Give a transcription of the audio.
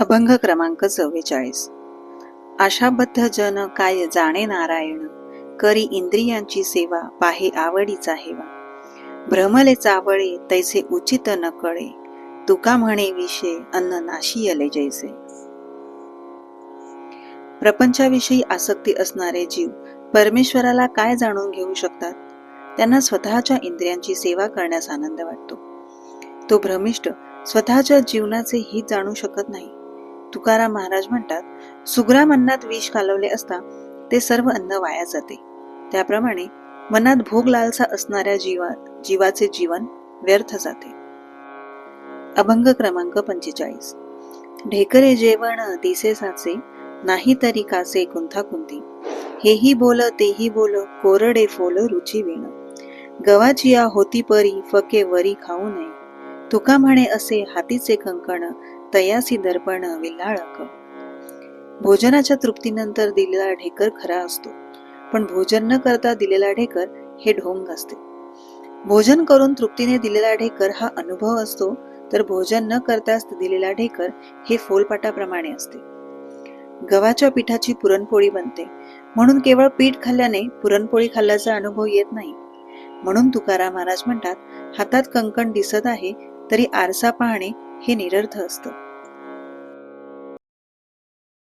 अभंग क्रमांक चव्वेचाळीस. आशाबद्ध जन काय जाणे नारायण? करी इंद्रियांची सेवा पाहे आवडीचा हेवा. भ्रमले चावळे तैसे उचित न कळे. तुका म्हणे विषय अन्न नाशियले जैसे. प्रपंचाविषयी आसक्ती असणारे जीव परमेश्वराला काय जाणून घेऊ शकतात? त्यांना स्वतःच्या इंद्रियांची सेवा करण्यास आनंद वाटतो. तो भ्रमिष्ट स्वतःच्या जीवनाचे हित जाणू शकत नाही. तुकाराम महाराज म्हणतात सुग्राम अन्नात विष कालवले असता ते सर्व अन्न वाया जाते. त्याप्रमाणे मनात भोग लालसा असणाऱ्या जीवा जीवाचे जीवन व्यर्थ जाते. अभंग क्रमांक पंचेचाळीस. ढेकरे जेवण दिसे साचे नाही तरी कासे कुंथाकुंती हेही बोल तेही बोल कोरडे फोल रुची वेण. गवाची या होती परी फके वरी खाऊ नये. तुका म्हणे असे हातीचे कंकण तयासी दर्पण विल्हाळक. भोजनाच्या तृप्तीनंतर दिलेला ढेकर खरा असतो पण भोजन न करता दिलेला ढेकर हे ढोंग असते. भोजन करून तृप्तीने दिलेला ढेकर हा अनुभव असतो तर भोजन न करताच दिलेला ढेकर हे फोलपाटाप्रमाणे असते. गव्हाच्या पिठाची पुरणपोळी बनते म्हणून केवळ पीठ खाल्ल्याने पुरणपोळी खाल्ल्याचा अनुभव येत नाही. म्हणून तुकाराम महाराज म्हणतात हातात कंकण दिसत आहे तरी आरसा पाहणे हे निरर्थ असतं.